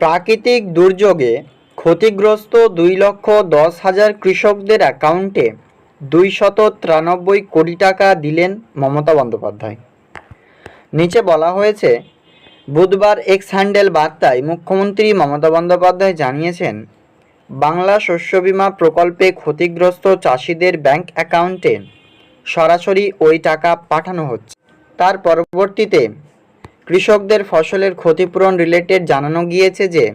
প্রাকৃতিক দুর্যোগে ক্ষতিগ্রস্ত দুই লক্ষ দশ হাজার কৃষকদের অ্যাকাউন্টে দুইশত তিরানব্বই কোটি টাকা দিলেন মমতা বন্দ্যোপাধ্যায়। নিচে বলা হয়েছে, বুধবার এক্স হ্যান্ডেল বার্তায় মুখ্যমন্ত্রী মমতা বন্দ্যোপাধ্যায় জানিয়েছেন, বাংলা শস্য বীমা প্রকল্পে ক্ষতিগ্রস্ত চাষিদের ব্যাংক অ্যাকাউন্টে সরাসরি ওই টাকা পাঠানো হচ্ছে। তার পরবর্তীতে কৃষকদের ফসলের ক্ষতিপূরণ রিলেটেড জানানো গিয়েছে যে,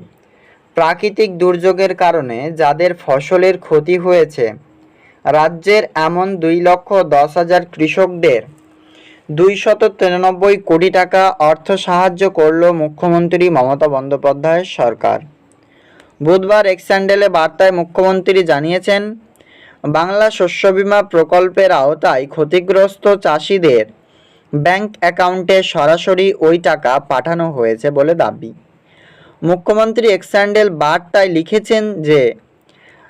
প্রাকৃতিক দুর্যোগের কারণে যাদের ফসলের ক্ষতি হয়েছে, রাজ্যের এমন দুই লক্ষ দশ হাজার কৃষকদের দুইশত তিরানব্বই কোটি টাকা অর্থ সাহায্য করল মুখ্যমন্ত্রী মমতা বন্দ্যোপাধ্যায়ের সরকার। বুধবার এক্স্যান্ডেলে বার্তায় মুখ্যমন্ত্রী জানিয়েছেন, বাংলা শস্য বীমা প্রকল্পের আওতায় ক্ষতিগ্রস্ত চাষিদের ব্যাংক অ্যাকাউন্টে সরাসরি ওই টাকা পাঠানো হয়েছে বলে দাবি। মুখ্যমন্ত্রী এক্স্যান্ডেল বার্তায় লিখেছেন যে,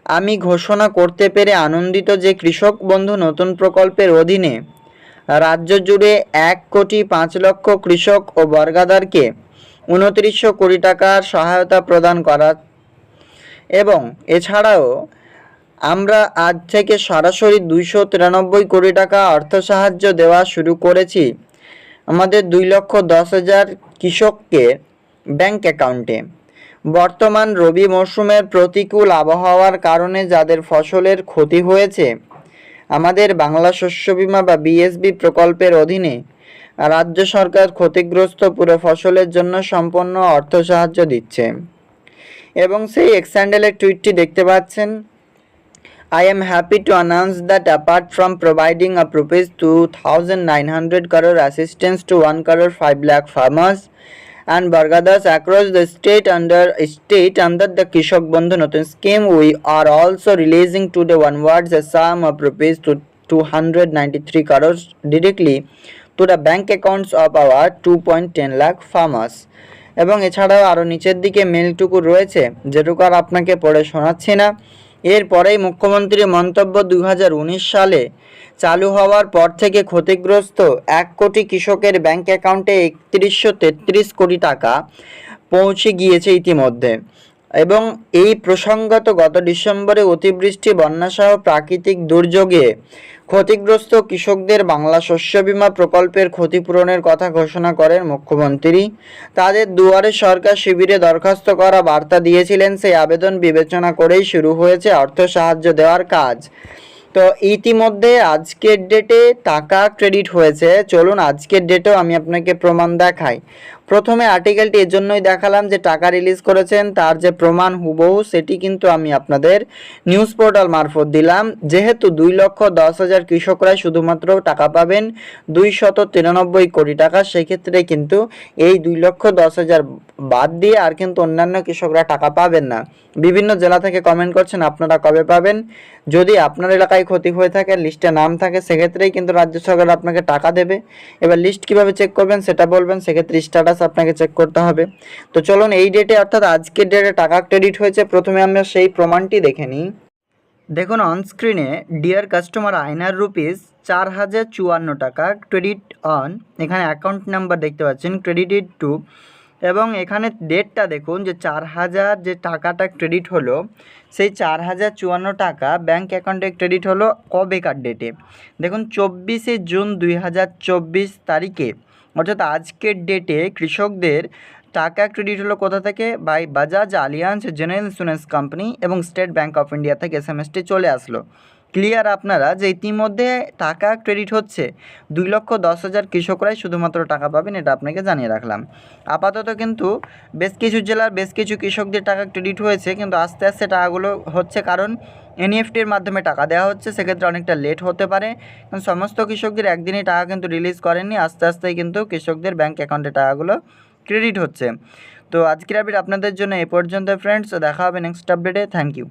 আমি ঘোষণা করতে পেরে আনন্দিত যে কৃষক বন্ধু নতুন প্রকল্পের অধীনে রাজ্য জুড়ে এক কোটি পাঁচ লক্ষ কৃষক ও বর্গাদারকে উনত্রিশশো কোটি টাকার সহায়তা প্রদান করা এবং এছাড়াও আমরা আজ থেকে সরাসরি দুইশো তিরানব্বই কোটি টাকা অর্থ সাহায্য দেওয়া শুরু করেছি আমাদের দুই লক্ষ দশ হাজার কৃষককে ব্যাংক অ্যাকাউন্টে। বর্তমান রবি মরশুমের প্রতিকূল আবহাওয়ার কারণে যাদের ফসলের ক্ষতি হয়েছে, আমাদের বাংলা শস্য বীমা বা বিএসবি প্রকল্পের অধীনে রাজ্য সরকার ক্ষতিগ্রস্ত পুরো ফসলের জন্য সম্পূর্ণ অর্থ সাহায্য দিচ্ছে। এবং সেই এক্স্যান্ডেলের টুইটটি দেখতে পাচ্ছেন। I am happy to announce that apart from providing a rupees 2900 crore assistance to 1 crore 5 lakh farmers and bargadas across the state under state under the Kishok Bandhu Notun scheme we are also releasing today onwards a sum of to 293 crores directly to the bank accounts of our 2.10 lakh farmers এবং এছাড়াও আরও নিচের দিকে মেলটুকু রয়েছে যেটুকু আর আপনাকে পড়ে শোনাচ্ছি না এরপরেই মুখ্যমন্ত্রীর মন্তব্য দু হাজার উনিশ সালে চালু হওয়ার পর থেকে ক্ষতিগ্রস্ত এক কোটি কৃষকের ব্যাংক অ্যাকাউন্টে একত্রিশশো তেত্রিশ কোটি টাকা পৌঁছে গিয়েছে ইতিমধ্যে। এবং এই প্রসঙ্গত গত ডিসেম্বরে অতিবৃষ্টি, বন্যাসহ প্রাকৃতিক দুর্যোগে ক্ষতিগ্রস্ত কৃষকদের বাংলা শস্য বীমা প্রকল্পের ক্ষতিপূরণের কথা ঘোষণা করেন মুখ্যমন্ত্রী। তাদের দুয়ারে সরকার শিবিরে দরখাস্ত করা বার্তা দিয়েছিলেন, সেই আবেদন বিবেচনা করেই শুরু হয়েছে অর্থ সাহায্য দেওয়ার কাজ। তো ইতিমধ্যে আজকের ডেটে টাকা ক্রেডিট হয়েছে। চলুন আজকের ডেটেও আমি আপনাকে প্রমাণ দেখাই। প্রথমে আর্টিকেলটি এর জন্যই দেখালাম যে টাকা রিলিজ করেছেন, তার যে প্রমাণ হুবহু, সেটি কিন্তু আমি আপনাদের নিউজ পোর্টাল মারফত দিলাম। যেহেতু দুই লক্ষ দশ হাজার কৃষকরাই শুধুমাত্র টাকা পাবেন, দুই শত তিরানব্বই কোটি টাকা, সেক্ষেত্রে কিন্তু এই দুই লক্ষ দশ হাজার বাদ দিয়ে আর কিন্তু অন্যান্য কৃষকরা টাকা পাবেন না। বিভিন্ন জেলা থেকে কমেন্ট করছেন, আপনারা কবে পাবেন? যদি আপনার এলাকায় ক্ষতি হয়ে থাকে লিস্টে নাম থাকে, সেক্ষেত্রেই কিন্তু রাজ্য সরকার আপনাকে টাকা দেবে। এবার লিস্ট কীভাবে চেক করবেন, সেটা বলবেন, সেক্ষেত্রে স্ট্যাটাস আপনাকে চেক করতে হবে। তো চলুন এই ডেটে অর্থাৎ আজকের ডেটে টাকা ক্রেডিট হয়েছে, প্রথমে আমরা সেই প্রমাণটি দেখে নিই। দেখুন অন স্ক্রিনে ডিয়ার কাস্টমার আইনার রুপিস চার হাজার চুয়ান্ন টাকা ক্রেডিট অন এখানে অ্যাকাউন্ট নাম্বার দেখতে পাচ্ছেন ক্রেডিটেড টু এবং এখানে ডেটটা দেখুন যে চার হাজার যে টাকাটা ক্রেডিট হলো, সেই চার হাজার চুয়ান্ন টাকা ব্যাঙ্ক অ্যাকাউন্টে ক্রেডিট হলো কবেকার ডেটে দেখুন, চব্বিশে জুন দুই হাজার চব্বিশ তারিখে। অর্থাৎ আজকের ডেটে কৃষকদের টাকা ক্রেডিট হলো কোথা থেকে? By Bajaj Allianz general insurance company এবং স্টেট ব্যাঙ্ক অফ ইন্ডিয়া থেকে এস চলে আসলো। ক্লিয়ার আপনারা যে ইতিমধ্যে টাকা ক্রেডিট হচ্ছে, দুই লক্ষ দশ হাজার কৃষকরাই শুধুমাত্র টাকা পাবেন এটা আপনাকে জানিয়ে রাখলাম। আপাতত কিন্তু বেশ কিছু জেলার বেশ কিছু কৃষকদের টাকা ক্রেডিট হয়েছে, কিন্তু আস্তে আস্তে টাকাগুলো হচ্ছে কারণ এনইএফটির মাধ্যমে টাকা দেওয়া হচ্ছে, সেক্ষেত্রে অনেকটা লেট হতে পারে। কারণ সমস্ত কৃষকদের একদিনই টাকা কিন্তু রিলিজ করেননি, আস্তে আস্তে কিন্তু কৃষকদের ব্যাঙ্ক অ্যাকাউন্টে টাকাগুলো ক্রেডিট হচ্ছে। তো আজকের আপডেট আপনাদের জন্য এ পর্যন্ত ফ্রেন্ডস দেখা হবে নেক্সট আপডেটে থ্যাংক ইউ